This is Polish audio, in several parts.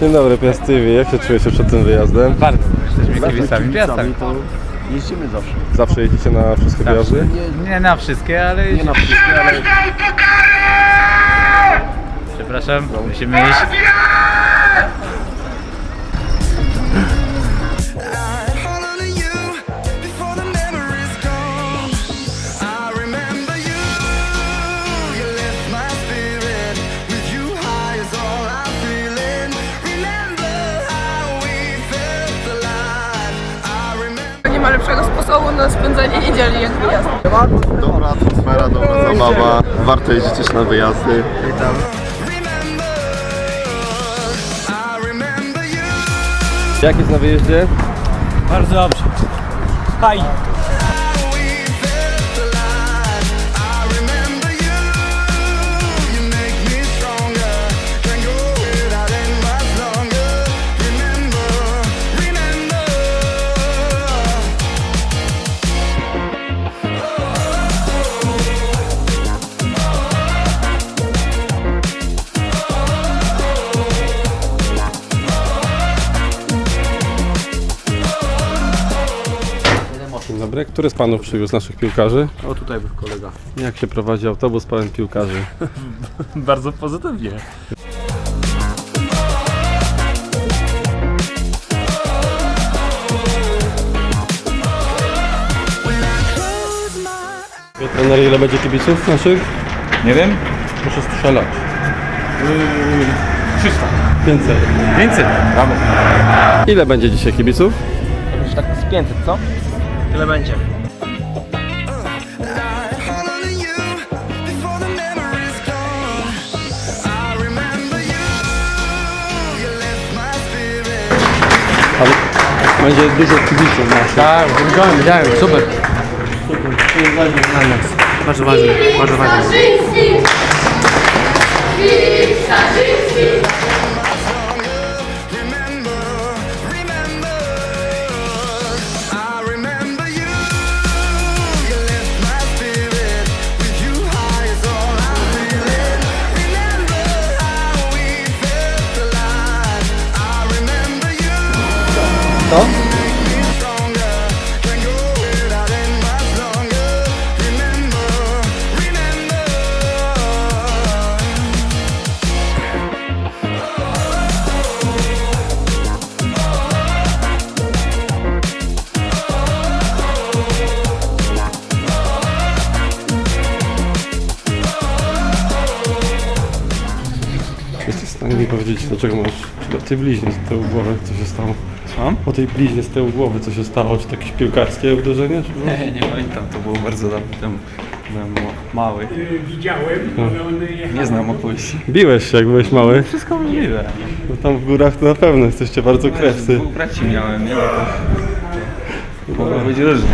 Dzień dobry, Piast TV. Jak się czujecie przed tym wyjazdem? Bardzo. Jesteśmy kibicami Piasta. to jeździmy zawsze. Zawsze jeździcie na wszystkie wyjazdy? Nie na wszystkie, ale... Nie na wszystkie, ale Przepraszam, musimy iść. Ma lepszego sposobu na spędzenie niedzieli jak wyjazd. Dobra atmosfera, dobra zabawa. Warto jeździć też na wyjazdy. You. Jak jest na wyjeździe? Bardzo dobrze. Haj. Dobry. Który z panów przywiózł naszych piłkarzy? O, tutaj był kolega. Jak się prowadzi autobus pełen piłkarzy? Bardzo pozytywnie. Trener, ile będzie kibiców naszych? Nie wiem. Proszę strzelać. 300. 500. 500. Brawo. Ile będzie dzisiaj kibiców? tak z 500, co? Tyle będzie. To będzie dużo kibiców naszych. Tak, widziałem, widziałem, super. Bardzo ważne, bardzo ważne. Remember, remember. Jesteś w stanie powiedzieć, dlaczego masz o tej bliźnie z tyłu głowy, co się stało? Co? O tej bliźnie z tyłu głowy, co się stało? Czy to jakieś piłkarskie uderzenie? Czy? Nie, nie pamiętam, to było bardzo dawno temu. Byłem ma- mały. Widziałem, ale one jechał. Nie znam opowieści. Biłeś się, jak byłeś mały? Wszystko możliwe. No tam w górach to na pewno jesteście bardzo krewcy. Dwóch braci miałem, nie? No to mogło być różnie.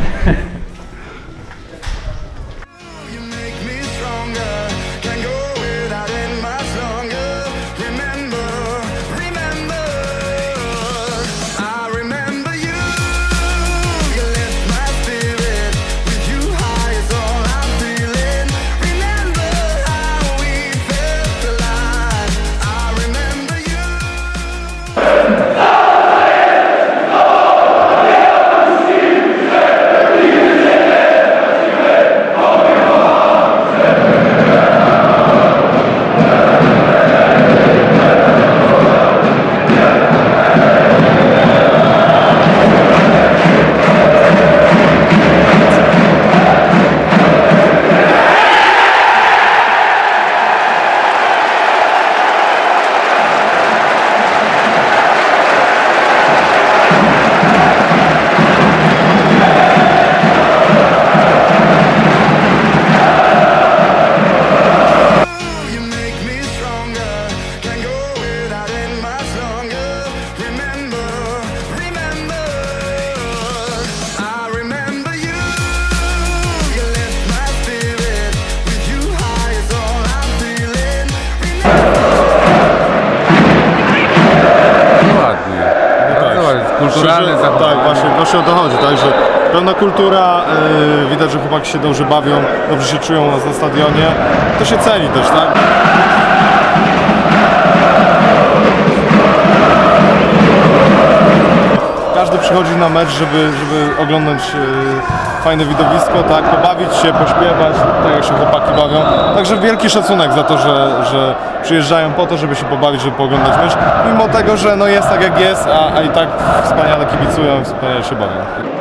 kulturalne że. Tak, właśnie, właśnie o to chodzi, także pełna kultura, y, widać, że chłopaki się dobrze bawią, dobrze się czują na stadionie, to się ceni też, tak? Każdy przychodzi na mecz, żeby, żeby oglądać y, fajne widowisko, tak, pobawić się, pośpiewać, tak jak się chłopaki bawią. Także wielki szacunek za to, że, że przyjeżdżają po to, żeby się pobawić, żeby pooglądać mecz, mimo tego, że no jest tak jak jest, a, a i tak wspaniale kibicują, wspaniale się bawią.